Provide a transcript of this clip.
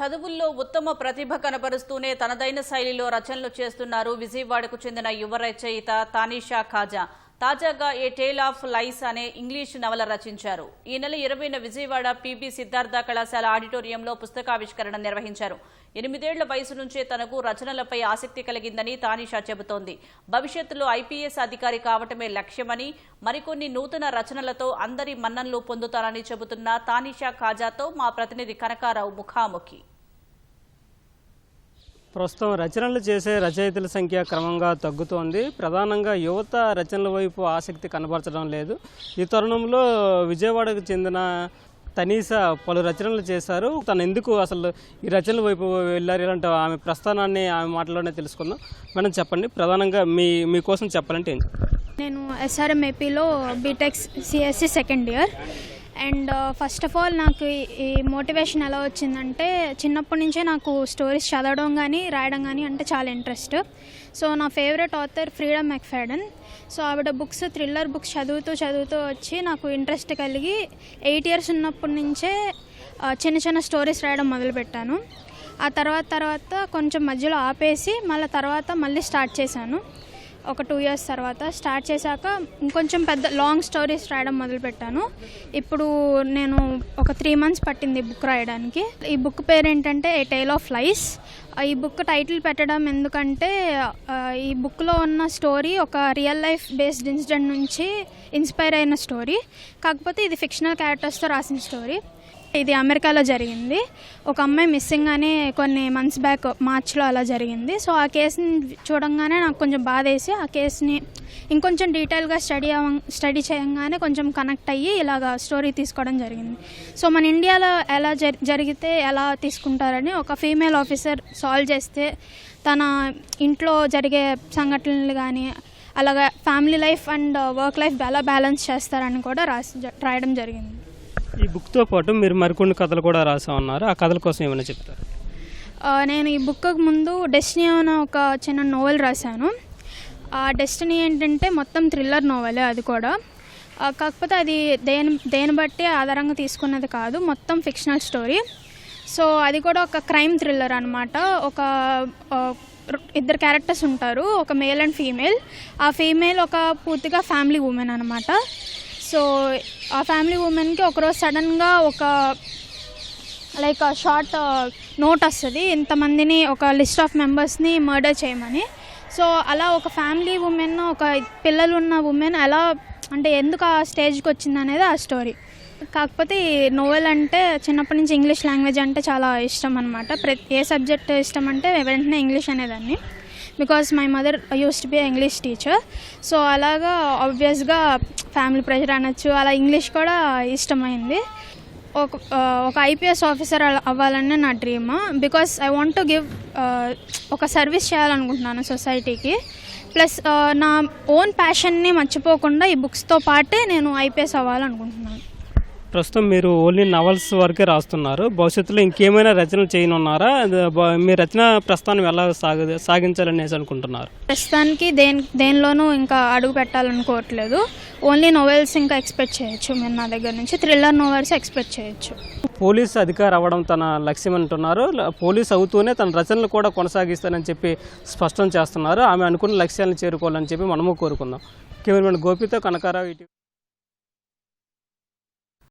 చదువుల్లో ఉత్తమ ప్రతిభ కనబరుస్తూనే తనదైన శైలిలో రచనలు చేస్తున్నారు. విజయవాడకు చెందిన యువ రచయిత తానీషా ఖాజా. తాజాగా ఏ టేల్ ఆఫ్ లైస్ అనే ఇంగ్లీష్ నవల రచించారు. ఈ నెల ఇరవైన విజయవాడ పీబీ సిద్ధార్థ కళాశాల ఆడిటోరియంలో పుస్తకావిష్కరణ నిర్వహించారు. ఎనిమిదేళ్ళ వయసు నుంచే తనకు రచనలపై ఆసక్తి కలిగిందని తానిషా చెబుతోంది. భవిష్యత్తులో ఐపీఎస్ అధికారి కావటమే లక్ష్యమని మరికొన్ని నూతన రచనలతో అందరి మన్ననలు పొందుతారని చెబుతున్న తానిషా ఖాజాతో మా ప్రతినిధి కనకారావు ముఖాముఖి. ప్రస్తుతం రచనలు చేసే రచయితల సంఖ్య క్రమంగా తగ్గుతోంది. ప్రధానంగా యువత రచనల వైపు ఆసక్తి కనబరచడం లేదు. ఈ తరుణంలో విజయవాడకు చెందిన తనీస పలు రచనలు చేశారు. తను ఎందుకు అసలు ఈ రచనల వైపు వెళ్ళారు? ఇలాంటి ఆమె ప్రస్థానాన్ని ఆమె మాటలోనే తెలుసుకుందాం. మేడం చెప్పండి ప్రధానంగా మీ మీకోసం చెప్పాలంటే ఏం నేను ఎస్ఆర్ఎంఏపీలో B Tech CSC second year and first of all నాకు ఈ- మోటివేషన్ ఎలా వచ్చిందంటే చిన్నప్పటి నుంచే నాకు స్టోరీస్ చదవడం కానీ రాయడం కానీ అంటే చాలా ఇంట్రెస్ట్ సో నా favourite author Freida McFadden so ఆవిడ బుక్స్ థ్రిల్లర్ బుక్స్ చదువుతూ చదువుతూ వచ్చి నాకు ఇంట్రెస్ట్ కలిగి ఎయిట్ ఇయర్స్ ఉన్నప్పటి నుంచే uh, చిన్న చిన్న స్టోరీస్ రాయడం మొదలుపెట్టాను. ఆ తర్వాత తర్వాత కొంచెం మధ్యలో ఆపేసి మళ్ళీ తర్వాత మళ్ళీ స్టార్ట్ చేశాను. ఒక టూ ఇయర్స్ తర్వాత స్టార్ట్ చేశాక ఇంకొంచెం పెద్ద లాంగ్ స్టోరీస్ రాయడం మొదలుపెట్టాను. ఇప్పుడు నేను ఒక త్రీ మంత్స్ పట్టింది ఈ బుక్ రాయడానికి. ఈ బుక్ పేరు ఏంటంటే ఏ టైల్ ఆఫ్ లైస్ ఈ బుక్ టైటిల్ పెట్టడం ఎందుకంటే ఈ బుక్లో ఉన్న స్టోరీ ఒక రియల్ లైఫ్ బేస్డ్ ఇన్సిడెంట్ నుంచి ఇన్స్పైర్ అయిన స్టోరీ కాకపోతే ఇది ఫిక్షనల్ క్యారెక్టర్స్తో రాసిన స్టోరీ ఇది అమెరికాలో జరిగింది. ఒక అమ్మాయి మిస్సింగ్ అని కొన్ని మంత్స్ బ్యాక్ మార్చ్లో అలా జరిగింది. సో ఆ కేసుని చూడంగానే నాకు కొంచెం బాధ వేసి ఆ కేసుని ఇంకొంచెం డీటెయిల్గా స్టడీ అవ స్టడీ చేయంగానే కొంచెం కనెక్ట్ అయ్యి ఇలాగ స్టోరీ తీసుకోవడం జరిగింది. సో మన ఇండియాలో ఎలా జరిగితే ఎలా తీసుకుంటారని ఒక ఫీమేల్ ఆఫీసర్ సాల్వ్ చేస్తే తన ఇంట్లో జరిగే సంఘటనలు కానీ అలాగా family life and work life ఎలా బ్యాలెన్స్ చేస్తారని కూడా రాసి రాయడం జరిగింది. ఈ బుక్తో పాటు మీరు మరికొన్ని కథలు కూడా రాసా ఉన్నారు. ఆ కథల కోసం ఏమైనా చెప్తారు? నేను ఈ బుక్ ముందు డెస్టినీ అనే ఒక చిన్న నోవెల్ రాశాను. ఆ డెస్టినీ ఏంటంటే మొత్తం థ్రిల్లర్ నోవెలే అది కూడా. కాకపోతే అది దేని దేని బట్టి ఆధారంగా తీసుకున్నది కాదు మొత్తం ఫిక్షనల్ స్టోరీ. సో అది కూడా ఒక క్రైమ్ థ్రిల్లర్ అనమాట ఒక ఇద్దరు క్యారెక్టర్స్ ఉంటారు ఒక మేల్ అండ్ ఫీమేల్. ఆ ఫీమేల్ ఒక పూర్తిగా ఫ్యామిలీ ఉమెన్ అనమాట సో ఆ ఫ్యామిలీ ఉమెన్కి ఒకరోజు సడన్గా ఒక లైక్ షార్ట్ నోట్ వస్తుంది. ఇంతమందిని ఒక లిస్ట్ ఆఫ్ మెంబర్స్ని మర్డర్ చేయమని. సో అలా ఒక ఫ్యామిలీ ఉమెన్ ఒక పిల్లలు ఉన్న ఉమెన్ ఎలా అంటే ఎందుకు ఆ స్టేజ్కి వచ్చింది అనేది ఆ స్టోరీ. కాకపోతే ఈ నోవెల్ అంటే చిన్నప్పటి నుంచి ఇంగ్లీష్ లాంగ్వేజ్ అంటే చాలా ఇష్టం అనమాట ప్రతి ఏ సబ్జెక్ట్ ఇష్టం అంటే వెంటనే ఇంగ్లీష్ అనేదాన్ని. Because my mother used to be English teacher. So అలాగా ఆబ్వియస్గా ఫ్యామిలీ ప్రెషర్ అనొచ్చు అలా ఇంగ్లీష్ కూడా ఇష్టమైంది. ఒక ఒక ఐపీఎస్ ఆఫీసర్ అవ్వాలనే నా dream. Because I want to give ఒక సర్వీస్ చేయాలనుకుంటున్నాను సొసైటీకి. ప్లస్ నా ఓన్ ప్యాషన్ని మర్చిపోకుండా ఈ బుక్స్తో పాటే నేను ఐపీఎస్ అవ్వాలనుకుంటున్నాను. ప్రస్తుతం మీరు ఓన్లీ నవల్స్ వరకే రాస్తున్నారు. భవిష్యత్తులో ఇంకేమైనా రచనలు చేయనున్నారా? మీ రచన ప్రస్థానం ఎలా సాగ సాగించాలనేసి అనుకుంటున్నారు? ప్రస్తుతానికి దేని దేనిలోనూ ఇంకా అడుగు పెట్టాలనుకోవట్లేదు ఓన్లీ నోవెల్స్ ఇంకా ఎక్స్పెక్ట్ చేయొచ్చు మీరు నా దగ్గర నుంచి. థ్రిల్లర్ నోవెల్స్ ఎక్స్పెక్ట్ చేయొచ్చు. పోలీస్ అధికారి అవ్వడం తన లక్ష్యం అంటున్నారు. పోలీస్ అవుతూనే తన రచనలు కూడా కొనసాగిస్తానని చెప్పి స్పష్టం చేస్తున్నారు. ఆమె అనుకున్న లక్ష్యాలను చేరుకోవాలని చెప్పి మనము కోరుకుందాం. కెమెరామెన్ గోపితో కనకారావు